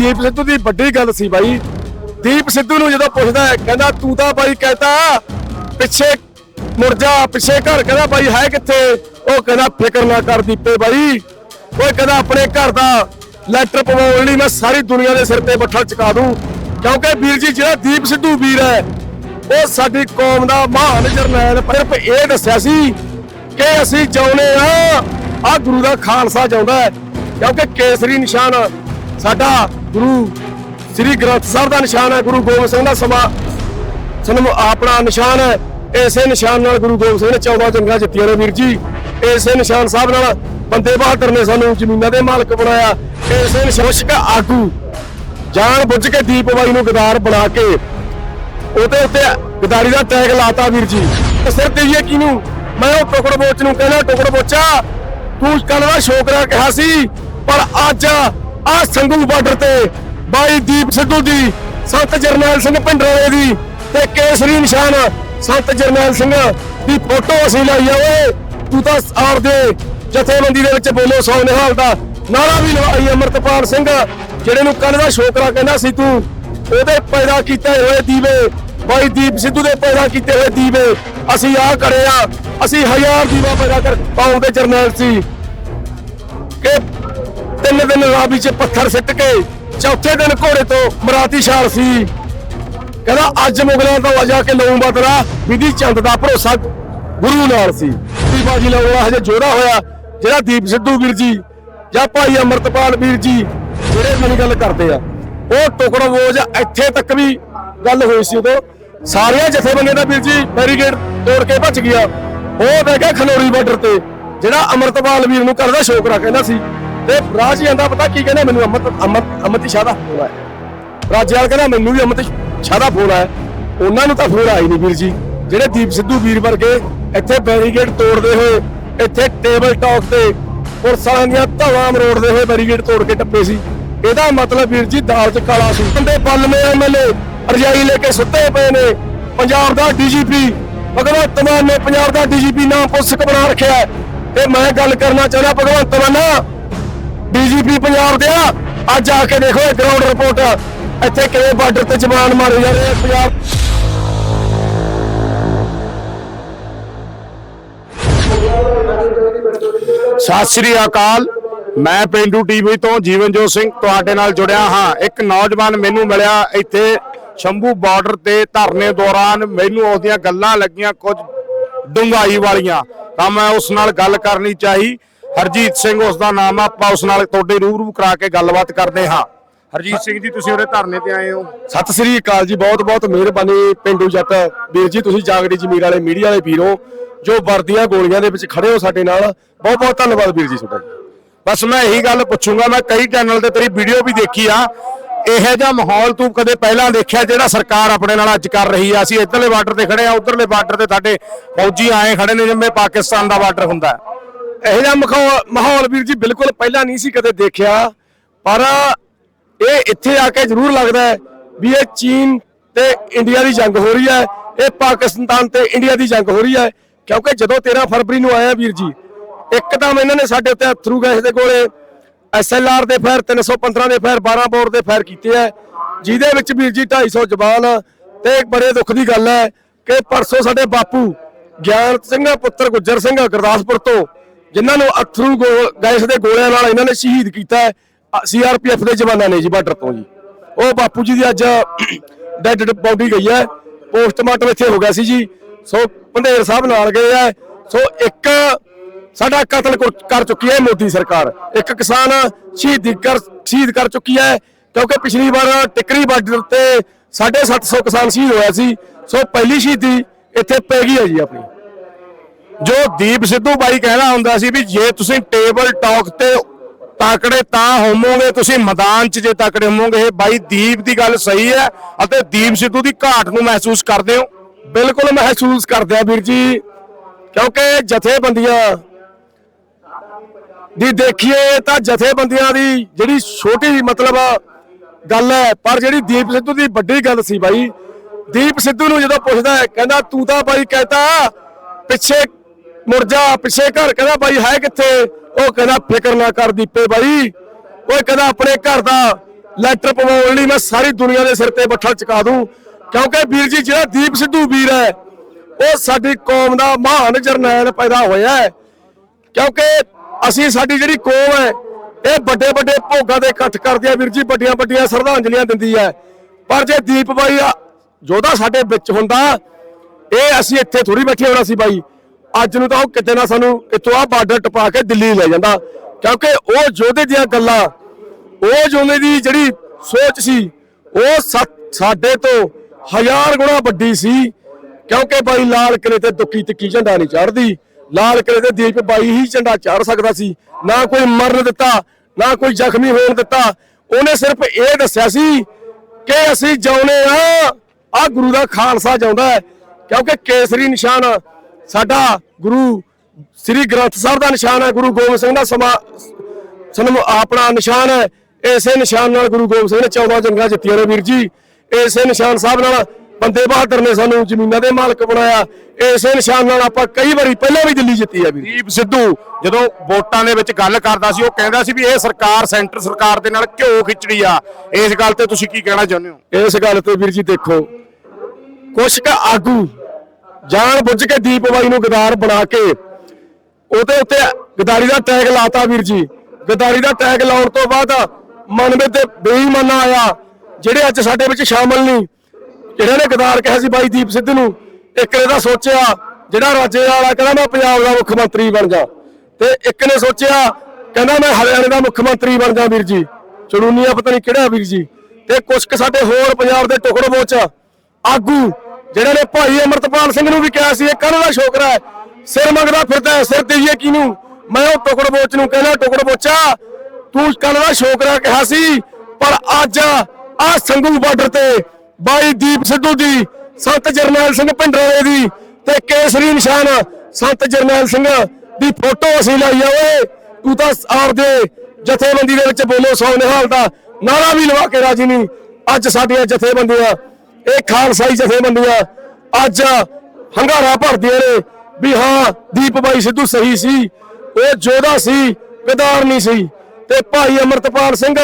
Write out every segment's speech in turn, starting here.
ਦੀਪ ਸਿੱਧੂ ਦੀ ਵੱਡੀ ਗੱਲ ਸੀ ਬਾਈ। ਦੀਪ ਸਿੱਧੂ ਨੂੰ ਜਦੋਂ ਪੁੱਛਦਾ ਹੈ, ਕਹਿੰਦਾ, ਤੂੰ ਤਾਂ ਬਾਈ ਕਹਤਾ, ਪਿੱਛੇ ਮੁੜ ਜਾ ਪਿੱਛੇ ਘਰ। ਕਹਿੰਦਾ, ਬਾਈ ਹੈ ਕਿੱਥੇ? ਉਹ ਕਹਿੰਦਾ, ਫਿਕਰ ਨਾ ਕਰ ਦੀਪੇ ਬਾਈ। ਉਹ ਕਹਿੰਦਾ, ਆਪਣੇ ਘਰ ਦਾ ਲੈਟਰ ਪਵਾਉਣ ਲਈ ਮੈਂ ਸਾਰੀ ਦੁਨੀਆ ਦੇ ਸਿਰ ਤੇ ਬੱਠਾ ਚੁਕਾ ਦੂੰ। ਕਿਉਂਕਿ ਵੀਰ ਜੀ, ਜਿਹੜਾ ਦੀਪ ਸਿੱਧੂ ਵੀਰ ਹੈ, ਉਹ ਸਾਡੀ ਕੌਮ ਦਾ ਮਹਾਨ ਜਰਨੈਲ ਪਰ ਇਹ ਦੱਸਿਆ ਸੀ ਕਿ ਅਸੀਂ ਚਾਹੁੰਦੇ ਆ ਆ ਗੁਰੂ ਦਾ ਖਾਲਸਾ ਚਾਹੁੰਦਾ ਹੈ। ਕਿਉਂਕਿ ਕੇਸਰੀ ਨਿਸ਼ਾਨ ਸਾਡਾ ਗੁਰੂ ਸ੍ਰੀ ਗ੍ਰੰਥ ਸਾਹਿਬ ਦਾ ਨਿਸ਼ਾਨ ਹੈ, ਗੁਰੂ ਗੋਬਿੰਦ ਸਿੰਘ ਦਾ ਸਮਾ। ਸਨਮ ਆਪਣਾ ਨਿਸ਼ਾਨ ਹੈ, ਇਸੇ ਨਿਸ਼ਾਨ ਨਾਲ ਗੁਰੂ ਗੋਬਿੰਦ ਸਿੰਘ ਨੇ 14 ਜੰਗਾਂ ਜਿੱਤੀਆਂ ਨੇ ਵੀਰ ਜੀ। ਇਸੇ ਨਿਸ਼ਾਨ ਸਾਹਿਬ ਨਾਲ ਬੰਦੇ ਬਹਾਦਰ ਨੇ ਸਾਨੂੰ ਜ਼ਮੀਨਾਂ ਦੇ ਮਾਲਕ ਬਣਾਇਆ। ਇਸੇ ਨਿਸ਼ਾਨ ਆਗੂ, ਜਾਣ ਬੁੱਝ ਕੇ ਦੀਪ ਬਾਈ ਨੂੰ ਗਦਾਰ ਬਣਾ ਕੇ ਉਹਦੇ ਉੱਤੇ ਗਦਾਰੀ ਦਾ ਟੈਗ ਲਾਤਾ ਵੀਰ ਜੀ। ਤੇ ਸਿਰ ਦੇਈਏ ਕਿਨੂੰ? ਮੈਂ ਉਹ ਟੁਕੜ ਬੋਚ ਨੂੰ ਕਹਿੰਦਾ ਟੁਕੜ ਬੋਚਾ, ਤੂੰ ਕੱਲ ਦਾ ਸ਼ੋਕਰਾ ਕਿਹਾ ਸੀ, ਪਰ ਅੱਜ ਆ ਸੰਗੂ ਬਾਰਡਰ ਤੇ ਬਾਈ ਦੀਪ ਸਿੱਧੂ ਦੀ, ਸੰਤ ਜਰਨੈਲ ਸਿੰਘ ਭਿੰਡਰਾਲੇ ਦੀ ਤੇ ਕੇਸਰੀ ਨਿਸ਼ਾਨ ਸੰਤ ਜਰਨੈਲ ਸਿੰਘ ਦੀ ਫੋਟੋ ਅਸੀਂ ਲਾਈ ਆ, ਓਏ, ਤੂੰ ਤਾਂ ਆਰ ਦੇ ਜਥੇਬੰਦੀ ਦੇ ਵਿੱਚ ਬੋਲੋ, ਸੌ ਨਿਹਾਲ ਦਾ ਨਾਰਾ ਵੀ ਲਵਾਈ ਅਮਰਤਪਾਲ ਸਿੰਘ, ਜਿਹੜੇ ਨੂੰ ਕੱਲ ਦਾ ਸ਼ੋਕਰਾ ਕਹਿੰਦਾ ਸੀ ਤੂੰ, ਉਹਦੇ ਪੈਦਾ ਕੀਤੇ ਹੋਏ ਦੀਵੇ, ਬਾਈ ਦੀਪ ਸਿੱਧੂ ਦੇ ਪੈਦਾ ਕੀਤੇ ਹੋਏ ਦੀਵੇ, ਅਸੀਂ ਆਹ ਕਰੇ ਆ, ਅਸੀਂ ਹਜ਼ਾਰ ਦੀਵਾ ਪੈਦਾ ਕਰ ਪਾਉਂ ਦੇ ਜਰਨੈਲ ਸੀ। ਕਿ ਤਿੰਨ ਦਿਨ ਰਾਬੀ ਚ ਪੱਥਰ ਸਿੱਟ ਕੇ, ਚੌਥੇ ਦਿਨ ਘੋੜੇ ਤੋਂ ਮਰਾਤੀ ਛਾਲ ਸੀ। ਕਹਿੰਦਾ, ਅੱਜ ਮੁਗਲਾਂ ਤੋਂ ਵਜਾ ਕੇ ਲਊਂ ਬਦਲਾ, ਵਿਧੀ ਚੰਦ ਦਾ ਭਰੋਸਾ ਗੁਰੂ ਨਾਲ ਸੀ। ਦੀ ਬਾਜੀ ਲਾਉਣਾ ਹਜੇ ਜੋੜਾ ਹੋਇਆ, ਜਿਹੜਾ ਦੀਪ ਸਿੱਧੂ ਵੀਰ ਜੀ ਜਾਂ ਭਾਈ ਅਮਰਤਪਾਲ ਵੀਰ ਜੀ, ਜਿਹੜੇ ਮੇਰੀ ਗੱਲ ਕਰਦੇ ਆ। ਉਹ ਟੁਕੜਾ ਬੋਝ ਇੱਥੇ ਤੱਕ ਵੀ ਗੱਲ ਹੋਈ ਸੀ ਉਦੋਂ। ਸਾਰੀਆਂ ਜਥੇਬੰਦੀਆਂ ਦਾ ਵੀਰ ਜੀ ਬੈਰੀਗੇਡ ਤੋੜ ਕੇ ਭੱਜ ਗਿਆ। ਉਹ ਬਹਿ ਗਿਆ ਖਨੌਰੀ ਬਾਰਡਰ ਤੇ, ਜਿਹੜਾ ਅਮਰਤਪਾਲ ਵੀਰ ਨੂੰ ਕਰਦਾ ਸ਼ੋਕਰਾ ਕਹਿੰਦਾ ਸੀ। ਤੇ ਰਾਜ ਆਂਦਾ, ਪਤਾ ਕੀ ਕਹਿੰਦਾ? ਮੈਨੂੰ ਅਮਰਤ ਅਮਰ ਅਮਰਤੀ ਸ਼ਾਹ ਦਾ ਫੋਨ ਆਇਆ। ਰਾਜਿਆਲ ਕਹਿੰਦਾ, ਮੈਨੂੰ ਵੀ ਅਮਰਤ ਸ਼ਾਹ ਦਾ ਫੋਨ ਆਇਆ। ਉਹਨਾਂ ਨੂੰ ਤਾਂ ਫੋਨ ਆਈ ਨਹੀਂ ਵੀਰ ਜੀ। ਜਿਹੜੇ ਦੀਪ ਸਿੱਧੂ ਵੀਰ ਵਰਗੇ ਇੱਥੇ ਬੈਰੀਗੇਡ ਤੋੜਦੇ ਹੋਏ, ਇੱਥੇ ਟੇਬਲ ਟਾਕ ਤੇ ਪੁਲਿਸਾਂ ਦੀਆਂ ਧਾਵਾਂ ਮਰੋੜਦੇ ਹੋਏ ਬੈਰੀਗੇਡ ਤੋੜ ਕੇ ਟੱਪੇ ਸੀ। ਇਹਦਾ ਮਤਲਬ ਵੀਰ ਜੀ ਦਾਲ ਚ ਕਾਲਾ ਸੀ। ਬੰਦੇ 92 ਐਮਐਲਏ ਰਜਾਈ ਲੈ ਕੇ ਸੁੱਤੇ ਪਏ ਨੇ। ਪੰਜਾਬ ਦਾ ਡੀਜੀਪੀ ਭਗਵੰਤ ਮਾਨ ਨੇ ਪੰਜਾਬ ਦਾ ਡੀਜੀਪੀ ਨਾਮ ਪੁਸਤਕ ਬਣਾ ਰੱਖਿਆ ਹੈ। ਤੇ ਮੈਂ ਗੱਲ ਕਰਨਾ ਚਾਹੁੰਦਾ, ਭਗਵੰਤ ਮਾਨ ਡੀਜੀਪੀ ਪੰਜਾਬ ਦੇ ਆ। ਅੱਜ ਆ ਕੇ ਦੇਖੋ ਇਹ ਗਰਾਊਂਡ ਰਿਪੋਰਟ ਇੱਥੇ ਕਿਵੇਂ ਬਾਰਡਰ ਤੇ ਜਵਾਨ ਮਾਰੇ ਜਾ ਰਹੇ ਆ ਪੰਜਾਬ ਸਤਿ ਸ੍ਰੀ ਅਕਾਲ। ਮੈਂ ਪਿੰਡੂ ਟੀਵੀ ਤੋਂ ਜੀਵਨਜੋਤ ਸਿੰਘ ਤੁਹਾਡੇ ਨਾਲ ਜੁੜਿਆ ਹਾਂ। ਇੱਕ ਨੌਜਵਾਨ ਮੈਨੂੰ ਮਿਲਿਆ ਇੱਥੇ ਸ਼ੰਭੂ ਬਾਰਡਰ ਤੇ ਧਰਨੇ ਦੌਰਾਨ। ਮੈਨੂੰ ਉਹਦੀਆਂ ਗੱਲਾਂ ਲੱਗੀਆਂ ਕੁਝ ਡੂੰਘਾਈ ਵਾਲੀਆਂ। ਤਾਂ ਮੈਂ ਉਸ ਨਾਲ ਗੱਲ ਕਰਨੀ ਚਾਹੀ। ਹਰਜੀਤ ਸਿੰਘ ਉਸ ਦਾ ਨਾਮ ਆ ਆਪਾਂ ਉਸ ਨਾਲ ਤੁਹਾਡੇ ਰੂਬਰੂ ਕਰਾ ਕੇ ਗੱਲਬਾਤ ਕਰਦੇ ਹਾਂ। ਹਰਜੀਤ ਸਿੰਘ ਜੀ ਤੁਸੀਂ ਉਹਦੇ ਧਰਨੇ ਤੇ ਆਏ ਹੋ। ਸਤਿ ਸ੍ਰੀ ਅਕਾਲ ਜੀ ਬਹੁਤ ਬਹੁਤ ਮਿਹਰਬਾਨੀ ਪਿੰਡੂ ਜੱਟ। ਵੀਰ ਜੀ ਤੁਸੀਂ ਜਾਗੜੀ ਜ਼ਮੀਰ ਵਾਲੇ ਮੀਡੀਆ ਵਾਲੇ ਵੀਰੋ ਜੋ ਵਰਦੀਆਂ ਗੋਲੀਆਂ ਦੇ ਵਿੱਚ ਖੜੇ ਹੋ ਸਾਡੇ ਨਾਲ। ਬਹੁਤ ਬਹੁਤ ਧੰਨਵਾਦ ਵੀਰ ਜੀ ਤੁਹਾਡਾ। ਬਸ ਮੈਂ ਇਹੀ ਗੱਲ ਪੁੱਛੂੰਗਾ ਮੈਂ ਕਈ ਚੈਨਲ ਤੇ ਤੇਰੀ ਵੀਡੀਓ ਵੀ ਦੇਖੀ ਆ। ਇਹੋ ਜਿਹਾ ਮਾਹੌਲ ਤੂੰ ਕਦੇ ਪਹਿਲਾਂ ਦੇਖਿਆ ਜਿਹੜਾ ਸਰਕਾਰ ਆਪਣੇ ਨਾਲ ਅੱਜ ਕਰ ਰਹੀ ਆ? ਅਸੀਂ ਇੱਧਰਲੇ ਬਾਰਡਰ ਤੇ ਖੜੇ ਆ ਉਧਰਲੇ ਬਾਰਡਰ ਤੇ ਸਾਡੇ ਫੌਜੀ ਆਏ ਖੜੇ ਨੇ ਜਿਵੇਂ ਪਾਕਿਸਤਾਨ ਦਾ ਬਾਰਡਰ ਹੁੰਦਾ। ਇਹੋ ਜਿਹਾ ਮਖੌ- ਮਾਹੌਲ ਵੀਰ ਜੀ ਬਿਲਕੁਲ ਪਹਿਲਾਂ ਨਹੀਂ ਸੀ ਕਦੇ ਦੇਖਿਆ। ਪਰ ਇਹ ਇੱਥੇ ਆ ਕੇ ਜ਼ਰੂਰ ਲੱਗਦਾ ਹੈ ਵੀ ਇਹ ਚੀਨ ਤੇ ਇੰਡੀਆ ਦੀ ਜੰਗ ਹੋ ਰਹੀ ਹੈ, ਇਹ ਪਾਕਿਸਤਾਨ ਤੇ ਇੰਡੀਆ ਦੀ ਜੰਗ ਹੋ ਰਹੀ ਹੈ। ਕਿਉਂਕਿ ਜਦੋਂ 13 ਫਰਵਰੀ ਨੂੰ ਆਇਆ ਵੀਰ ਜੀ ਇੱਕਦਮ ਇਹਨਾਂ ਨੇ ਸਾਡੇ ਉੱਤੇ ਥਰੂ ਗੈਸ ਦੇ ਕੋਲੇ। ਐਸਐਲਆਰ ਦੇ ਫਾਇਰ 315 ਦੇ ਫਾਇਰ 12 ਬੋਰ ਦੇ ਫਾਇਰ ਕੀਤੇ ਆ ਜਿਹਦੇ ਵਿੱਚ ਵੀਰ ਜੀ 250 ਜਵਾਨ ਤੇ ਇੱਕ ਬੜੇ ਦੁੱਖ ਦੀ ਗੱਲ ਹੈ ਕਿ ਪਰਸੋਂ ਸਾਡੇ ਬਾਪੂ ਗਿਆਨ ਸਿੰਘ ਪੁੱਤਰ ਗੁੱਜਰ ਸਿੰਘ ਗੁਰਦਾਸਪੁਰ ਤੋਂ ਜਿਨ੍ਹਾਂ ਨੂੰ ਅਥਰੂ ਗੋ- ਗੈਸ ਦੇ ਗੋਲਿਆਂ ਨਾਲ ਇਹਨਾਂ ਨੇ ਸ਼ਹੀਦ ਕੀਤਾ ਹੈ ਸੀਆਰਪੀਐਫ ਦੇ ਜਵਾਨਾਂ ਨੇ ਜੀ ਬਾਰਡਰ ਤੋਂ ਜੀ। ਉਹ ਬਾਪੂ ਜੀ ਦੀ ਅੱਜ ਡੈਡ ਬੋਡੀ ਗਈ ਹੈ। ਪੋਸਟਮਾਰਟਮ ਇੱਥੇ ਹੋ ਗਿਆ ਸੀ ਜੀ। ਸੋ ਪੰਧੇਰ ਸਾਹਿਬ ਨਾਲ ਗਏ ਆ ਸੋ ਇੱਕ ਸਾਡਾ ਕਤਲ ਕਰ- ਕਰ ਚੁੱਕੀ ਹੈ ਮੋਦੀ ਸਰਕਾਰ। ਇੱਕ ਕਿਸਾਨ ਸ਼ਹੀਦ ਕਰ ਸ਼ਹੀਦ ਕਰ ਚੁੱਕੀ ਹੈ। ਕਿਉਂਕਿ ਪਿਛਲੀ ਵਾਰ ਟਿਕਰੀ ਬਾਰਡਰ ਤੇ 750 ਕਿਸਾਨ ਸ਼ਹੀਦ ਹੋਇਆ ਸੀ। ਸੋ ਪਹਿਲੀ ਸ਼ਹੀਦੀ ਇੱਥੇ ਪੈ ਗਈ ਹੈ ਜੀ ਆਪਣੀ। ਜੋ ਦੀਪ ਸਿੱਧੂ ਬਾਈ ਕਹਿਣਾ ਹੁੰਦਾ ਸੀ ਵੀ ਜੇ ਤੁਸੀਂ ਟੇਬਲ ਟਾਕ ਤੇ ਤਾਕੜੇ ਤਾਂ ਹੋਵੋਗੇ, ਤੁਸੀਂ ਮੈਦਾਨ 'ਚ ਜੇ ਤਾਕੜੇ ਹੋਵੋਗੇ, ਇਹ ਬਾਈ ਦੀਪ ਦੀ ਗੱਲ ਸਹੀ ਹੈ ਅਤੇ ਦੀਪ ਸਿੱਧੂ ਦੀ ਘਾਟ ਨੂੰ ਮਹਿਸੂਸ ਕਰਦੇ ਹੋ। ਬਿਲਕੁਲ ਮਹਿਸੂਸ ਕਰਦੇ ਆ ਵੀਰ ਜੀ, ਕਿਉਂਕਿ ਜਥੇਬੰਦੀਆਂ ਦੀ ਦੇਖੀਏ ਤਾਂ ਜਥੇਬੰਦੀਆਂ ਦੀ ਜਿਹੜੀ ਛੋਟੀ ਮਤਲਬ ਗੱਲ ਹੈ, ਪਰ ਜਿਹੜੀ ਦੀਪ ਸਿੱਧੂ ਦੀ ਵੱਡੀ ਗੱਲ ਸੀ ਬਾਈ, ਦੀਪ ਸਿੱਧੂ ਨੂੰ ਜਦੋਂ ਪੁੱਛਦਾ ਹੈ, ਕਹਿੰਦਾ ਤੂੰ ਤਾਂ ਬਾਈ ਕਹਤਾ, ਪਿੱਛੇ ਮੁੜ ਜਾ ਪਿੱਛੇ ਘਰ ਕਹਿੰਦਾ ਬਾਈ ਹੈ ਕਿੱਥੇ? ਉਹ ਕਹਿੰਦਾ ਫਿਕਰ ਨਾ ਕਰ ਦੀਪੇ ਬਾਈ। ਉਹ ਕਹਿੰਦਾ ਆਪਣੇ ਘਰ ਦਾ ਲੈਟਰ ਪਵਾਉਣ ਲਈ ਮੈਂ ਸਾਰੀ ਦੁਨੀਆ ਦੇ ਸਿਰ ਤੇ ਬੱਠਲ ਚੁਕਾ ਦੂੰ। ਕਿਉਂਕਿ ਵੀਰ ਜੀ, ਜਿਹੜਾ ਦੀਪ ਸਿੱਧੂ ਵੀਰ ਹੈ, ਉਹ ਸਾਡੀ ਕੌਮ ਦਾ ਮਹਾਨ ਜਰਨੈਲ ਪੈਦਾ ਹੋਇਆ ਹੈ। ਕਿਉਂਕਿ ਅਸੀਂ ਸਾਡੀ ਜਿਹੜੀ ਕੌਮ ਹੈ, ਇਹ ਵੱਡੇ ਵੱਡੇ ਭੋਗਾਂ ਦੇ ਇਕੱਠ ਕਰਦੀ ਆ ਵੀਰ ਜੀ ਵੱਡੀਆਂ ਵੱਡੀਆਂ ਸ਼ਰਧਾਂਜਲੀਆਂ ਦਿੰਦੀ ਹੈ। ਪਰ ਜੇ ਦੀਪ ਬਾਈ ਜੋਦਾ ਸਾਡੇ ਵਿੱਚ ਹੁੰਦਾ, ਇਹ ਅਸੀਂ ਇੱਥੇ ਥੋੜੀ ਬੈਠੇ ਹੋਣਾ ਸੀ ਬਾਈ। ਅੱਜ ਨੂੰ ਤਾਂ ਉਹ ਕਿਤੇ ਨਾ ਸਾਨੂੰ ਇੱਥੋਂ ਆ ਬਾਰਡਰ ਟਪਾ ਕੇ ਦਿੱਲੀ ਲੈ ਜਾਂਦਾ। ਕਿਉਂਕਿ ਉਹ ਯੋਧੇ ਦੀਆਂ ਗੱਲਾਂ, ਉਹ ਯੋਧੇ ਦੀ ਜਿਹੜੀ ਸੋਚ ਸੀ, ਉਹ ਸਾਡੇ ਤੋਂ ਹਜ਼ਾਰ ਗੁਣਾ ਵੱਡੀ ਸੀ। ਕਿਉਂਕਿ ਬਾਈ ਲਾਲ ਕਿਲੇ ਤੇ ਦੁੱਕੀ ਤਿੱਕੀ ਝੰਡਾ ਨਹੀਂ ਚੜਦੀ ਲਾਲ ਕਿਲੇ ਤੇ ਦੀਪ ਬਾਈ ਹੀ ਝੰਡਾ ਚੜ ਸਕਦਾ ਸੀ। ਨਾ ਕੋਈ ਮਰਨ ਦਿੱਤਾ, ਨਾ ਕੋਈ ਜ਼ਖਮੀ ਹੋਣ ਦਿੱਤਾ। ਉਹਨੇ ਸਿਰਫ ਇਹ ਦੱਸਿਆ ਸੀ ਕਿ ਅਸੀਂ ਜਾਉਨੇ ਆ ਆ ਗੁਰੂ ਦਾ ਖਾਲਸਾ ਜਾਉਂਦਾ ਹੈ। ਕਿਉਂਕਿ ਕੇਸਰੀ ਨਿਸ਼ਾਨ ਸਾਡਾ ਗੁਰੂ ਸ੍ਰੀ ਗ੍ਰੰਥ ਸਾਹਿਬ ਦਾ ਨਿਸ਼ਾਨ ਹੈ ਗੁਰੂ ਗੋਬਿੰਦ ਸਿੰਘ ਦਾ ਸਮਾ ਸਨਮ ਆਪਣਾ ਨਿਸ਼ਾਨ ਹੈ। ਇਸੇ ਨਿਸ਼ਾਨ ਨਾਲ ਗੁਰੂ ਗੋਬਿੰਦ ਸਿੰਘ ਨੇ 14 ਜੰਗਾਂ ਜਿੱਤੀਆਂ ਨੇ ਵੀਰ ਜੀ। ਇਸੇ ਨਿਸ਼ਾਨ ਸਾਹਿਬ ਨਾਲ ਬੰਦੇ ਬਹਾਦਰ ਨੇ ਸਾਨੂੰ ਜ਼ਮੀਨਾਂ ਦੇ ਮਾਲਕ ਬਣਾਇਆ। ਇਸੇ ਨਿਸ਼ਾਨ ਨਾਲ ਆਪਾਂ ਕਈ ਵਾਰੀ ਪਹਿਲਾਂ ਵੀ ਦਿੱਲੀ ਜਿੱਤੀ ਹੈ ਵੀਰ ਦੀਪ ਸਿੱਧੂ ਜਦੋਂ ਵੋਟਾਂ ਦੇ ਵਿੱਚ ਗੱਲ ਕਰਦਾ ਸੀ ਉਹ ਕਹਿੰਦਾ ਸੀ ਵੀ ਇਹ ਸਰਕਾਰ ਸੈਂਟਰ ਸਰਕਾਰ ਦੇ ਨਾਲ ਘਿਓ ਖਿਚੜੀ ਆ। ਇਸ ਗੱਲ ਤੇ ਤੁਸੀਂ ਕੀ ਕਹਿਣਾ ਚਾਹੁੰਦੇ ਹੋ? ਇਸ ਗੱਲ ਤੇ ਵੀਰ ਜੀ ਦੇਖੋ ਕੁਛ ਕ ਆਗੂ ਜਾਣ ਬੁੱਝ ਕੇ ਦੀਪ ਬਾਈ ਨੂੰ ਗਦਾਰ ਬਣਾ ਕੇ ਉਹਦੇ ਉੱਤੇ ਗਦਾਰੀ ਦਾ ਟੈਗ ਲਾਤਾ ਵੀਰ ਜੀ। ਗਦਾਰੀ ਦਾ ਟੈਗ ਲਾਉਣ ਤੋਂ ਬਾਅਦ ਮਨ ਵਿੱਚ ਤੇ ਬੇਈਮਾਨਾ ਆਇਆ, ਜਿਹੜੇ ਅੱਜ ਸਾਡੇ ਵਿੱਚ ਸ਼ਾਮਲ ਨਹੀਂ। ਜਿਹੜੇ ਨੇ ਗਦਾਰ ਕਿਹਾ ਸੀ ਬਾਈ ਦੀਪ ਸਿੱਧੂ ਨੂੰ, ਇੱਕ ਨੇ ਤਾਂ ਸੋਚਿਆ, ਜਿਹੜਾ ਰਾਜੇ ਵਾਲਾ ਕਹਿੰਦਾ ਮੈਂ ਪੰਜਾਬ ਦਾ ਮੁੱਖ ਮੰਤਰੀ ਬਣ ਜਾ। ਤੇ ਇੱਕ ਨੇ ਸੋਚਿਆ, ਕਹਿੰਦਾ ਮੈਂ ਹਰਿਆਣੇ ਦਾ ਮੁੱਖ ਮੰਤਰੀ ਬਣ ਜਾ ਵੀਰ ਜੀ। ਚੜੂਨੀਆ ਪਤਾ ਨਹੀਂ ਕਿਹੜਾ ਵੀਰ ਜੀ। ਤੇ ਕੁਝ ਕੁ ਸਾਡੇ ਹੋਰ ਪੰਜਾਬ ਦੇ ਟੁਕੜ ਬੋਚ ਆਗੂ ਜਿਹੜੇ ਨੇ ਭਾਈ ਅਮਰਤਪਾਲ ਸਿੰਘ ਨੂੰ ਵੀ ਕਿਹਾ ਸੀ, ਇਹ ਕੱਲ ਦਾ ਛੋਕਰਾ ਹੈ ਸਿਰ ਮੰਗਦਾ ਫਿਰਦਾ ਹੈ, ਸਿਰ ਦੇਈਏ ਕਿਨੂੰ ਮੈਂ ਉਹ ਟੁਕੜ ਬੋਚ ਨੂੰ ਕਹਿੰਦਾ, ਟੁਕੜ ਬੋਚਾ, ਤੂੰ ਕੱਲ ਦਾ ਸ਼ੋਕਰਾ ਕਿਹਾ ਸੀ। ਪਰ ਅੱਜ ਆ ਸੰਗੂ ਬਾਰਡਰ ਤੇ ਬਾਈ ਦੀਪ ਸਿੱਧੂ ਦੀ, ਸੰਤ ਜਰਨੈਲ ਸਿੰਘ ਭਿੰਡਰਾਵੇ ਦੀ ਤੇ ਕੇਸਰੀ ਨਿਸ਼ਾਨ ਸੰਤ ਜਰਨੈਲ ਸਿੰਘ ਦੀ ਫੋਟੋ ਅਸੀਂ ਲਾਈ ਆ, ਓਏ। ਤੂੰ ਤਾਂ ਆਪਦੇ ਜਥੇਬੰਦੀ ਦੇ ਵਿੱਚ ਬੋਲੋ ਸੌ ਨਿਹਾਲ ਦਾ ਨਾਰਾ ਵੀ ਲਵਾ ਕੇ ਰਾਜੀ ਨਹੀਂ। ਅੱਜ ਸਾਡੀਆਂ ਜਥੇਬੰਦੀਆਂ ਇਹ ਖਾਲਸਾਈ ਜਥੇਬੰਦੀਆਂ ਅੱਜ ਹੰਗਾਰਾ ਭਰਦੀਆਂ ਨੇ ਵੀ ਹਾਂ, ਦੀਪ ਬਾਈ ਸਿੱਧੂ ਸਹੀ ਸੀ, ਉਹ ਜੋਧਾ ਸੀ ਵਿਦਾਰ ਨਹੀਂ ਸੀ। ਤੇ ਭਾਈ ਅਮਰਤਪਾਲ ਸਿੰਘ,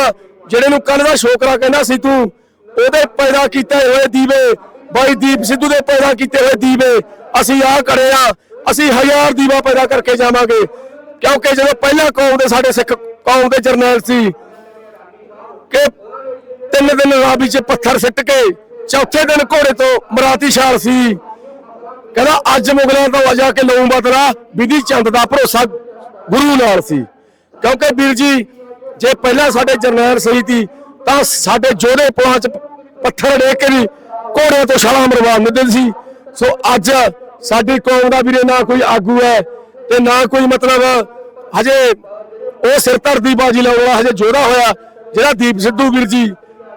ਜਿਹੜੇ ਨੂੰ ਕੱਲ ਦਾ ਛੋਕਰਾ ਕਹਿੰਦਾ ਸੀ ਤੂੰ, ਉਹਦੇ ਪੈਦਾ ਕੀਤੇ ਹੋਏ ਦੀਵੇ, ਬਾਈ ਦੀਪ ਸਿੱਧੂ ਦੇ ਪੈਦਾ ਕੀਤੇ ਹੋਏ ਦੀਵੇ, ਅਸੀਂ ਆਹ ਕਰੇ ਆ, ਅਸੀਂ ਹਜ਼ਾਰ ਦੀਵਾ ਪੈਦਾ ਕਰਕੇ ਜਾਵਾਂਗੇ। ਕਿਉਂਕਿ ਜਦੋਂ ਪਹਿਲਾਂ ਕੌਮ ਦੇ ਸਾਡੇ ਸਿੱਖ ਕੌਮ ਦੇ ਜਰਨੈਲ ਸੀ, ਕਿ ਤਿੰਨ ਦਿਨ ਰਾਬੀ 'ਚ ਪੱਥਰ ਸਿੱਟ ਕੇ ਚੌਥੇ ਦਿਨ ਘੋੜੇ ਤੋਂ ਮਰਾਤੀ ਛਾਲ ਸੀ। ਕਹਿੰਦਾ, ਅੱਜ ਮੁਗਲਾਂ ਤੋਂ ਵਜਾ ਕੇ ਲਊਂ ਬਦਲਾ। ਵਿਧੀ ਚੰਦ ਦਾ ਭਰੋਸਾ ਗੁਰੂ ਨਾਲ ਸੀ। ਕਿਉਂਕਿ ਵੀਰ ਜੀ, ਜੇ ਪਹਿਲਾਂ ਸਾਡੇ ਜਰਨੈਲ ਸਹੀ ਸੀ, ਤਾਂ ਸਾਡੇ ਜੋਧੇ ਪੁਲਾਂ 'ਚ ਪੱਥਰ ਡੇ ਕੇ ਵੀ ਘੋੜਿਆਂ ਤੋਂ ਛਾਲਾਂ ਮਰਵਾ ਦਿੰਦੇ ਸੀ। ਸੋ ਅੱਜ ਸਾਡੀ ਕੌਮ ਦਾ ਵੀਰੇ ਨਾ ਕੋਈ ਆਗੂ ਹੈ ਤੇ ਨਾ ਕੋਈ ਮਤਲਬ ਹਜੇ ਉਹ ਸਿਰ ਧਰਦੀ ਬਾਜੀ ਲਾਉਣ ਵਾਲਾ ਹਜੇ ਜੋੜਾ ਹੋਇਆ, ਜਿਹੜਾ ਦੀਪ ਸਿੱਧੂ ਵੀਰ ਜੀ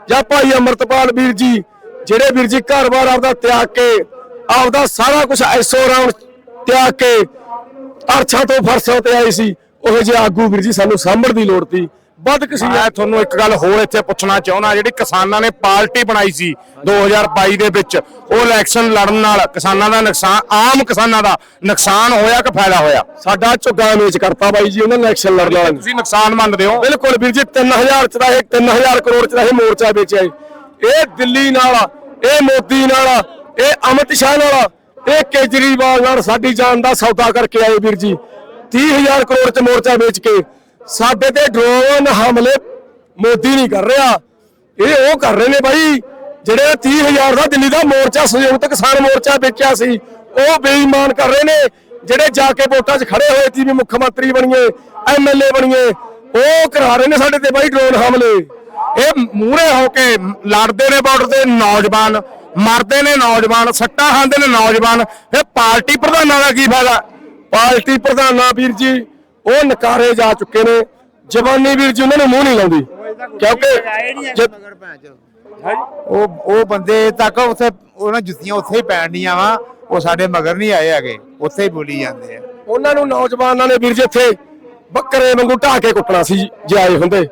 ਜਾਂ ਭਾਈ ਅਮਰਤਪਾਲ ਵੀਰ ਜੀ ਜਿਹੜੇ ਵੀਰ ਜੀ ਘਰ-ਬਾਰ ਆਪਦਾ ਤਿਆਗ ਕੇ ਆਪਦਾ ਸਾਰਾ ਕੁਝ ਐਸੋ ਰਾਉਣ ਤਿਆਗ ਕੇ ਅਰਛਾਂ ਤੋਂ ਫਰਸ਼ਾਂ ਤੇ ਆਏ ਸੀ ਉਹ ਜਿਹੇ ਆਗੂ ਵੀਰ ਜੀ ਸਾਨੂੰ ਸਾਂਭਣ ਦੀ ਲੋੜ ਸੀ। ਵੱਧ ਕਿਸੇ ਮੈਂ ਤੁਹਾਨੂੰ ਇੱਕ ਗੱਲ ਹੋਰ ਇੱਥੇ ਪੁੱਛਣਾ ਚਾਹੁੰਦਾ ਜਿਹੜੀ ਕਿਸਾਨਾਂ ਨੇ ਪਾਰਟੀ ਬਣਾਈ ਸੀ 2022 ਦੇ ਵਿੱਚ ਉਹ ਇਲੈਕਸ਼ਨ ਲੜਨ ਨਾਲ ਕਿਸਾਨਾਂ ਦਾ ਨੁਕਸਾਨ ਆਮ ਕਿਸਾਨਾਂ ਦਾ ਨੁਕਸਾਨ ਹੋਇਆ ਕਿ ਫਾਇਦਾ ਹੋਇਆ? ਸਾਡਾ ਝੁੱਗਾ ਮੇਚ ਕਰਤਾ ਬਾਈ ਜੀ ਉਹਨਾਂ ਇਲੈਕਸ਼ਨ ਲੜ ਲਿਆ ਤੁਸੀਂ ਨੁਕਸਾਨ ਮੰਨਦੇ ਹੋ? ਬਿਲਕੁਲ ਵੀਰ ਜੀ 3000 ਚ ਦਾ ਇਹ 3000 ਕਰੋੜ ਚ ਦਾ ਇਹ ਮੋਰਚਾ ਵੇਚਿਆ। ਇਹ ਦਿੱਲੀ ਨਾਲ ਇਹ ਮੋਦੀ ਨਾਲ ਇਹ ਅਮਿਤ ਸ਼ਾਹ ਨਾਲ ਇਹ ਕੇਜਰੀਵਾਲ ਨਾਲ ਸਾਡੀ ਜਾਨ ਦਾ ਸੌਦਾ ਕਰਕੇ ਆਏ ਵੀਰ ਜੀ। 30000 ਕਰੋੜ ਚ ਮੋਰਚਾ ਵੇਚ ਕੇ ਸਾਡੇ ਤੇ ਡਰੋਨ ਹਮਲੇ ਮੋਦੀ ਨਹੀਂ ਕਰ ਰਿਹਾ। ਇਹ ਉਹ ਕਰ ਰਹੇ ਨੇ ਬਾਈ, ਜਿਹੜੇ 30000 ਦਾ ਦਿੱਲੀ ਦਾ ਮੋਰਚਾ, ਸੰਯੁਕਤ ਕਿਸਾਨ ਮੋਰਚਾ ਵੇਚਿਆ ਸੀ, ਉਹ ਬੇਈਮਾਨ ਕਰ ਰਹੇ ਨੇ। ਜਿਹੜੇ ਜਾ ਕੇ ਵੋਟਾਂ 'ਚ ਖੜੇ ਹੋਏ ਸੀ ਵੀ ਮੁੱਖ ਮੰਤਰੀ ਬਣੀਏ ਐਮਐਲਏ ਬਣੀਏ ਉਹ ਕਰਾ ਰਹੇ ਨੇ ਸਾਡੇ ਤੇ ਬਾਈ ਡਰੋਨ ਹਮਲੇ। ਇਹ ਮੂਹਰੇ ਹੋ ਕੇ ਲੜਦੇ ਨੇ ਬਾਰਡਰ ਤੇ ਨੌਜਵਾਨ ਮਰਦੇ ਨੇ ਨੌਜਵਾਨ ਸੱਟਾਂ ਖਾਂਦੇ ਨੇ ਨੌਜਵਾਨ। ਫਿਰ ਪਾਰਟੀ ਪ੍ਰਧਾਨਾਂ ਦਾ ਕੀ ਫਾਇਦਾ? ਪਾਰਟੀ ਪ੍ਰਧਾਨਾਂ ਵੀਰ ਜੀ ਉਹ ਨਕਾਰੇ ਜਾ ਚੁੱਕੇ ਨੇ। ਜਵਾਨੀ ਵੀਰ ਜੀ ਉਹਨਾਂ ਨੂੰ ਮੂੰਹ ਨਹੀਂ ਲਾਉਂਦੀ। ਕਿਉਂਕਿ ਉਹ ਉਹ ਬੰਦੇ ਤੱਕ ਉੱਥੇ ਉਹਨਾਂ ਜੁੱਤੀਆਂ ਉੱਥੇ ਹੀ ਪੈਣੀਆਂ ਵਾ। ਉਹ ਸਾਡੇ ਮਗਰ ਨਹੀਂ ਆਏ ਹੈਗੇ। ਉੱਥੇ ਹੀ ਬੋਲੀ ਜਾਂਦੇ ਆ। ਉਹਨਾਂ ਨੂੰ ਨੌਜਵਾਨਾਂ ਨੇ ਵੀਰ ਜੀ ਇੱਥੇ ਬੱਕਰੇ ਵਾਂਗੂ ਢਾਹ ਕੇ ਕੁੱਟਣਾ ਸੀ ਜੇ ਆਏ ਹੁੰਦੇ।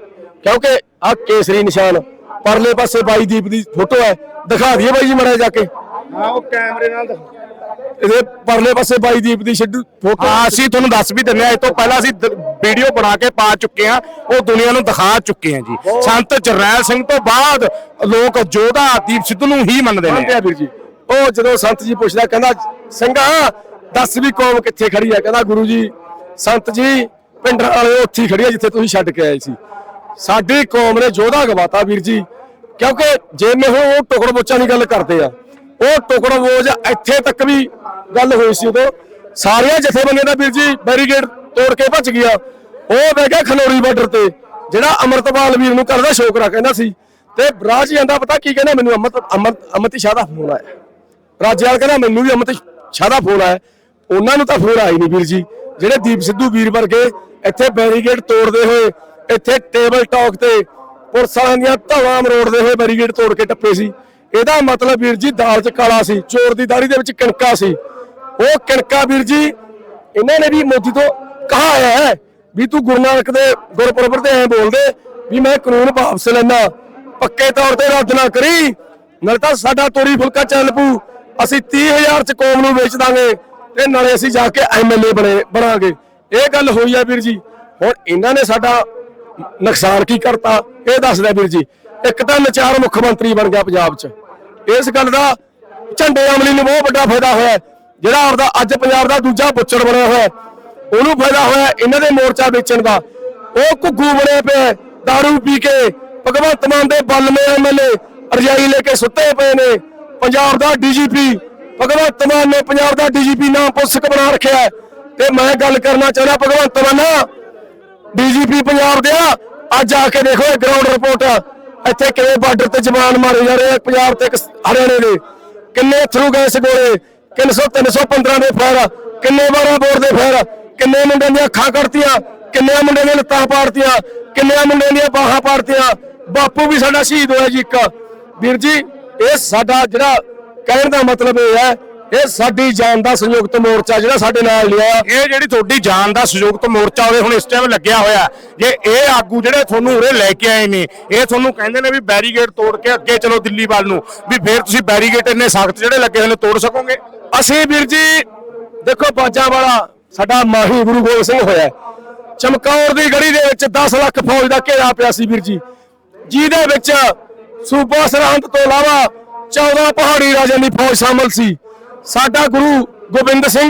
ਕਿਉਂਕਿ ਆ ਕੇਸਰੀ ਨਿਸ਼ਾਨ। ਪਰਲੇ ਪਾਸੇ ਬਾਈ ਦੀਪ ਦੀ ਫੋਟੋ ਹੈ। ਦਿਖਾ ਦਈਏ ਬਾਈ ਜੀ ਮੜਾ ਜਾ ਕੇ। ਹਾਂ ਉਹ ਕੈਮਰੇ ਨਾਲ ਇਹਦੇ ਪਰਲੇ ਪਾਸੇ ਬਾਈ ਦੀਪ ਦੀ ਛੱਡੂ ਫੋਟੋ। ਹਾਂ ਅਸੀਂ ਤੁਹਾਨੂੰ ਦੱਸ ਵੀ ਦਿੰਦੇ ਆ ਇਸ ਤੋਂ ਪਹਿਲਾਂ ਅਸੀਂ ਵੀਡੀਓ ਬਣਾ ਕੇ ਪਾ ਚੁੱਕੇ ਆ ਉਹ ਦੁਨੀਆ ਨੂੰ ਦਿਖਾ ਚੁੱਕੇ ਆ ਜੀ। ਸੰਤ ਜਰਨੈਲ ਸਿੰਘ ਤੋਂ ਬਾਅਦ ਲੋਕ ਜੋਧਾ ਦੀਪ ਸਿੱਧੂ ਨੂੰ ਹੀ ਮੰਨਦੇ ਮੰਨਦੇ ਨੇ ਆ ਵੀਰ ਜੀ। ਉਹ ਜਦੋਂ ਸੰਤ ਜੀ ਪੁੱਛਦਾ ਕਹਿੰਦਾ ਸਿੰਘਾ ਦੱਸ ਵੀ ਕੌਮ ਕਿੱਥੇ ਖੜੀ ਆ ਕਹਿੰਦਾ ਗੁਰੂ ਜੀ ਸੰਤ ਜੀ ਪਿੰਡ ਵਾਲੇ ਉੱਥੇ ਹੀ ਖੜੀ ਆ ਜਿੱਥੇ ਤੁਸੀਂ ਛੱਡ ਕੇ ਆਏ ਸੀ। ਸਾਡੀ ਕੌਮ ਨੇ ਯੋਧਾ ਗਵਾਤਾ ਵੀਰ ਜੀ, ਕਿਉਂਕਿ ਜੇ ਮੈਂ ਹੁਣ ਉਹ ਟੁਕੜ ਬੋਚਾਂ ਦੀ ਗੱਲ ਕਰਦੇ ਆ, ਉਹ ਟੁਕੜ ਬੋਝ ਇੱਥੇ ਤੱਕ ਵੀ ਗੱਲ ਹੋਈ ਸੀ ਉਦੋਂ। ਸਾਰੀਆਂ ਜਥੇਬੰਦੀਆਂ ਦਾ ਵੀਰ ਜੀ ਬੈਰੀਗੇਡ ਤੋੜ ਕੇ ਭੱਜ ਗਿਆ। ਉਹ ਬਹਿ ਗਿਆ ਖਨੌਰੀ ਬਾਰਡਰ ਤੇ, ਜਿਹੜਾ ਅਮਰਤਪਾਲ ਵੀਰ ਨੂੰ ਕਰਦਾ ਸ਼ੋਕਰਾ ਕਹਿੰਦਾ ਸੀ। ਤੇ ਰਾਜ ਜਾਂਦਾ ਪਤਾ ਕੀ ਕਹਿੰਦਾ, ਮੈਨੂੰ ਅਮਰਤ ਅਮਰਤ, ਅਮਰਤੀ ਸ਼ਾਹ ਦਾ ਫੋਨ ਆਇਆ। ਰਾਜਿਆਲ ਕਹਿੰਦਾ, ਮੈਨੂੰ ਵੀ ਅਮਰਤ ਸ਼ਾਹ ਦਾ ਫੋਨ ਆਇਆ। ਉਹਨਾਂ ਨੂੰ ਤਾਂ ਫੋਨ ਆਈ ਨਹੀਂ ਵੀਰ ਜੀ। ਜਿਹੜੇ ਦੀਪ ਸਿੱਧੂ ਵੀਰ ਵਰਗੇ ਇੱਥੇ ਬੈਰੀਗੇਡ ਤੋੜਦੇ ਹੋਏ, ਇੱਥੇ ਟੇਬਲ ਟਾਕ ਤੇ ਪੁਲਿਸ ਵਾਲਿਆਂ ਦੀਆਂ ਧਵਾਂ ਮਰੋੜਦੇ ਹੋਏ ਬੈਰੀਗੇਡ ਤੋੜ ਕੇ ਟੱਪੇ ਸੀ। ਇਹਦਾ ਮਤਲਬ ਵੀਰ ਜੀ ਦਾਲ 'ਚ ਕਾਲਾ ਸੀ, ਚੋਰ ਦੀ ਦਾੜੀ ਦੇ ਵਿੱਚ ਕਿਣਕਾ ਸੀ। ਉਹ ਕਿਣਕਾ ਵੀਰ ਜੀ, ਇਹਨਾਂ ਨੇ ਵੀ ਮੋਦੀ ਤੋਂ ਕਹਾ ਹੈ ਵੀ ਤੂੰ ਗੁਰੂ ਨਾਨਕ ਦੇ ਗੁਰਪੁਰਬ ਤੇ ਐ ਬੋਲਦੇ ਵੀ ਮੈਂ ਕਾਨੂੰਨ ਵਾਪਸ ਲੈਣਾ ਪੱਕੇ ਤੌਰ ਤੇ ਰੱਦ ਨਾ ਕਰੀ, ਨਾਲ ਤਾਂ ਸਾਡਾ ਤੋਰੀ ਫੁਲਕਾ ਚੱਲ ਪੂ ਅਸੀਂ 30000 ਚ ਕੌਮ ਨੂੰ ਵੇਚ ਦਾਂਗੇ ਤੇ ਨਾਲੇ ਅਸੀਂ ਜਾ ਕੇ ਐਮਐਲਏ ਬਣੇ, ਬਣਾਂਗੇ। ਇਹ ਗੱਲ ਹੋਈ ਆ ਵੀਰ ਜੀ। ਹੁਣ ਇਹਨਾਂ ਨੇ ਸਾਡਾ ਨੁਕਸਾਨ ਕੀ ਕਰਤਾ ਇਹ ਦੱਸਦਾ ਵੀਰ ਜੀ। ਇੱਕ ਤਾਂ ਨਚਾਰ ਮੁੱਖ ਮੰਤਰੀ ਬਣ ਗਿਆ ਪੰਜਾਬ 'ਚ। ਇਸ ਗੱਲ ਦਾ ਝੰਡੇ ਅਮਲੀ ਨੂੰ ਬਹੁਤ ਵੱਡਾ ਫਾਇਦਾ ਹੋਇਆ। ਜਿਹੜਾ ਆਪਦਾ ਅੱਜ ਪੰਜਾਬ ਦਾ ਦੂਜਾ ਬੁੱਚੜ ਬਣਿਆ ਹੋਇਆ ਉਹਨੂੰ ਫਾਇਦਾ ਹੋਇਆ ਇਹਨਾਂ ਦੇ ਮੋਰਚਾ ਵੇਚਣ ਦਾ। ਉਹ ਘੁੱਗੂ ਬਣੇ ਪਏ ਹੈ, दारू ਪੀ ਕੇ ਭਗਵੰਤ ਮਾਨ ਦੇ ਬਲਮੇ ਐਮਐਲਏ ਰਜਾਈ ਲੈ ਕੇ ਸੁੱਤੇ ਪਏ ਨੇ। ਪੰਜਾਬ ਦਾ ਡੀਜੀਪੀ ਭਗਵੰਤ ਮਾਨ ਨੇ ਪੰਜਾਬ ਦਾ ਡੀਜੀਪੀ ਨਾਮ ਪੁਸਤਕ ਬਣਾ ਰੱਖਿਆ ਹੈ। ਤੇ ਮੈਂ ਗੱਲ ਕਰਨਾ ਚਾਹੁੰਦਾ ਭਗਵੰਤ ਮਾਨ ਡੀਜੀਪੀ ਪੰਜਾਬ ਦੇ ਆ। ਅੱਜ ਆ ਕੇ ਦੇਖੋ ਇਹ ਗਰਾਊਂਡ ਰਿਪੋਰਟ ਇੱਥੇ ਕਿਵੇਂ ਬਾਰਡਰ ਤੇ ਜਵਾਨ ਮਾਰੇ ਜਾ ਰਹੇ ਆ ਪੰਜਾਬ ਤੇ ਹਰਿਆਣੇ ਦੇ। ਕਿੰਨੇ ਥਰੂ ਗਏ ਗੋਲੇ? 300 315 ਦੇ ਫਾਇਰ। ਕਿੰਨੇ 12 ਬੋਰ ਦੇ ਫਾਇਰ? ਕਿੰਨੇ ਮੁੰਡਿਆਂ ਦੀਆਂ ਅੱਖਾਂ ਕੱਢਤੀਆਂ? ਕਿੰਨੇ ਮੁੰਡਿਆਂ ਦੀਆਂ ਲੱਤਾਂ ਪਾੜਤੀਆਂ? ਕਿੰਨੇ ਮੁੰਡਿਆਂ ਦੀਆਂ ਬਾਹਾਂ ਪਾੜਤੀਆਂ? ਬਾਪੂ ਵੀ ਸਾਡਾ ਸ਼ਹੀਦ ਹੋਇਆ ਜੀ ਇੱਕ। ਵੀਰ ਜੀ, ਇਹ ਸਾਡਾ ਜਿਹੜਾ ਕਹਿਣ ਦਾ ਮਤਲਬ ਇਹ ਹੈ ਇਹ ਸਾਡੀ ਜਾਨ ਦਾ ਸੰਯੁਕਤ ਮੋਰਚਾ ਜਿਹੜਾ ਸਾਡੇ ਨਾਲ ਲਿਆ ਇਹ ਜਿਹੜੀ ਤੁਹਾਡੀ ਜਾਨ ਦਾ ਸੰਯੁਕਤ ਮੋਰਚਾ ਉਹਦੇ ਹੁਣ ਇਸ ਟਾਈਮ ਲੱਗਿਆ ਹੋਇਆ। ਜੇ ਇਹ ਆਗੂ ਜਿਹੜੇ ਤੁਹਾਨੂੰ ਉਰੇ ਲੈ ਕੇ ਆਏ ਨੇ, ਇਹ ਤੁਹਾਨੂੰ ਕਹਿੰਦੇ ਨੇ ਵੀ ਬੈਰੀਗੇਡ ਤੋੜ ਕੇ ਅੱਗੇ ਚਲੋ ਦਿੱਲੀ ਵੱਲ ਨੂੰ। ਵੀ ਫੇਰ ਤੁਸੀਂ ਬੈਰੀਗੇਡ ਇੰਨੇ ਸਖਤ ਜਿਹੜੇ ਲੱਗੇ ਹੋਏ ਨੇ ਤੋੜ ਸਕੋਗੇ? ਅਸੀਂ ਵੀਰ ਜੀ, ਦੇਖੋ ਬਾਜਾਂ ਵਾਲਾ, ਸਾਡਾ ਮਾਹੀ ਗੁਰੂ ਗੋਬਿੰਦ ਸਿੰਘ ਹੋਇਆ ਚਮਕੌਰ ਦੀ ਗੜੀ ਦੇ ਵਿੱਚ 10 ਲੱਖ ਫੌਜ ਦਾ ਘੇਰਾ ਪਿਆ ਸੀ ਵੀਰ ਜੀ। ਜਿਹਦੇ ਵਿੱਚ ਸੂਬਾ ਸਰਹੰਦ ਤੋਂ ਇਲਾਵਾ 14 ਪਹਾੜੀ ਰਾਜਿਆਂ ਦੀ ਫੌਜ ਸ਼ਾਮਲ ਸੀ। ਸਾਡਾ ਗੁਰੂ ਗੋਬਿੰਦ ਸਿੰਘ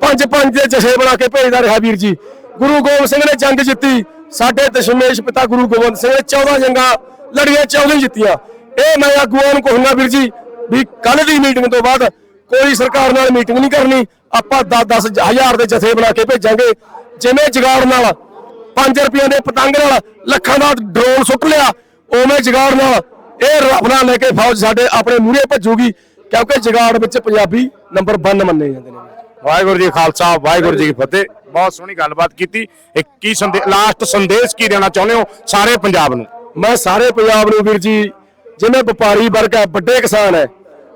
ਪੰਜ ਪੰਜ ਦੇ ਜਥੇ ਬਣਾ ਕੇ ਭੇਜਦਾ ਰਿਹਾ ਵੀਰ ਜੀ। ਗੁਰੂ ਗੋਬਿੰਦ ਸਿੰਘ ਨੇ ਜੰਗ ਜਿੱਤੀ। ਸਾਡੇ ਦਸ਼ਮੇਸ਼ ਪਿਤਾ ਗੁਰੂ ਗੋਬਿੰਦ ਸਿੰਘ ਨੇ 14 ਜੰਗਾਂ, ਲੜੀਆਂ 14 ਹੀ ਜਿੱਤੀਆਂ। ਇਹ ਮੈਂ ਆਗੂਆਂ ਨੂੰ ਕਹੂੰਗਾ ਵੀਰ ਜੀ ਵੀ ਕੱਲ ਦੀ ਮੀਟਿੰਗ ਤੋਂ ਬਾਅਦ ਕੋਈ ਸਰਕਾਰ ਨਾਲ ਮੀਟਿੰਗ ਨਹੀਂ ਕਰਨੀ। ਆਪਾਂ 10 10 ਹਜ਼ਾਰ ਦੇ ਜਥੇ ਬਣਾ ਕੇ ਭੇਜਾਂਗੇ। ਜਿਵੇਂ ਜਗਾੜ ਨਾਲ 5 ਰੁਪਈਆਂ ਦੇ ਪਤੰਗ ਨਾਲ ਲੱਖਾਂ ਦਾ ਡਰੋਨ ਸੁੱਟ ਲਿਆ, ਉਵੇਂ ਜਗਾੜ ਨਾਲ ਇਹ ਰਫਲਾ ਲੈ ਕੇ ਫੌਜ ਸਾਡੇ ਆਪਣੇ ਮੂਹਰੇ ਭੱਜੂਗੀ। ਕਿਉਂਕਿ ਜਗਾੜ ਵਿੱਚ ਪੰਜਾਬੀ ਨੰਬਰ 1 ਮੰਨੇ ਜਾਂਦੇ ਨੇ। ਵਾਹਿਗੁਰੂ ਜੀ ਖਾਲਸਾ ਵਾਹਿਗੁਰੂ ਜੀ ਕੀ ਫਤਿਹ। ਬਹੁਤ ਸੋਹਣੀ ਗੱਲਬਾਤ ਕੀਤੀ। ਇੱਕ ਕੀ ਸੰਦੇ ਲਾਸਟ ਸੰਦੇਸ਼ ਕੀ ਦੇਣਾ ਚਾਹੁੰਦੇ ਹੋ ਸਾਰੇ ਪੰਜਾਬ ਨੂੰ? ਮੈਂ ਸਾਰੇ ਪੰਜਾਬ ਨੂੰ ਵੀਰ ਜੀ ਜਿਵੇਂ ਵਪਾਰੀ ਵਰਗ ਹੈ ਵੱਡੇ ਕਿਸਾਨ ਹੈ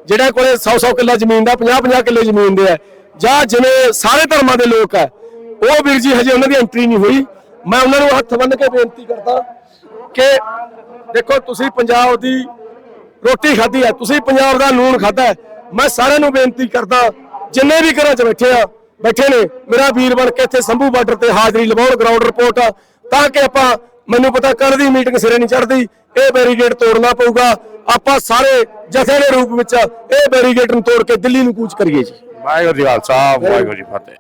ਜਿਹੜਾ ਕੋਲੇ 100-100 ਕਿੱਲਾ ਜ਼ਮੀਨ ਦਾ 50-50 ਕਿੱਲੇ ਜ਼ਮੀਨ ਦੇ ਹੈ ਜਾਂ ਜਿਵੇਂ ਸਾਰੇ ਧਰਮਾਂ ਦੇ ਲੋਕ ਹੈ ਉਹ ਵੀਰ ਜੀ ਹਜੇ ਉਹਨਾਂ ਦੀ ਐਂਟਰੀ ਨਹੀਂ ਹੋਈ। ਮੈਂ ਉਹਨਾਂ ਨੂੰ ਹੱਥ ਬੰਨ੍ਹ ਕੇ ਬੇਨਤੀ ਕਰਦਾ ਕਿ ਦੇਖੋ ਤੁਸੀਂ ਪੰਜਾਬ ਦੀ ਰੋਟੀ ਖਾਧੀ ਹੈ ਤੁਸੀਂ ਪੰਜਾਬ ਦਾ ਨੂਨ ਖਾਧਾ ਮੈਂ ਸਾਰਿਆਂ ਨੂੰ ਬੇਨਤੀ ਕਰਦਾ, ਜਿੰਨੇ ਵੀ ਘਰਾਂ 'ਚ ਬੈਠੇ ਆ, ਬੈਠੇ ਨੇ, ਮੇਰਾ ਵੀਰ ਬਣ ਕੇ ਇੱਥੇ ਸੰਭੂ ਬਾਰਡਰ ਤੇ ਹਾਜ਼ਰੀ ਲਵਾਉਣ ਗਰਾਊਂਡ ਰਿਪੋਰਟ ਤਾਂ ਕਿ ਆਪਾਂ, ਮੈਨੂੰ ਪਤਾ ਕੱਲ ਦੀ ਮੀਟਿੰਗ ਸਿਰੇ ਨਹੀਂ ਚੜਦੀ ਇਹ ਬੈਰੀਗੇਟ ਤੋੜਨਾ ਪਊਗਾ। ਆਪਾਂ ਸਾਰੇ ਜਥੇ ਦੇ ਰੂਪ ਵਿੱਚ ਇਹ ਬੈਰੀਗੇਟ ਨੂੰ ਤੋੜ ਕੇ ਦਿੱਲੀ ਨੂੰ ਕੂਚ ਕਰੀਏ ਜੀ। ਵਾਹਿਗੁਰੂ ਜੀ ਖਾਲਸਾ, ਵਾਹਿਗੁਰੂ ਜੀ ਫਤਿਹ।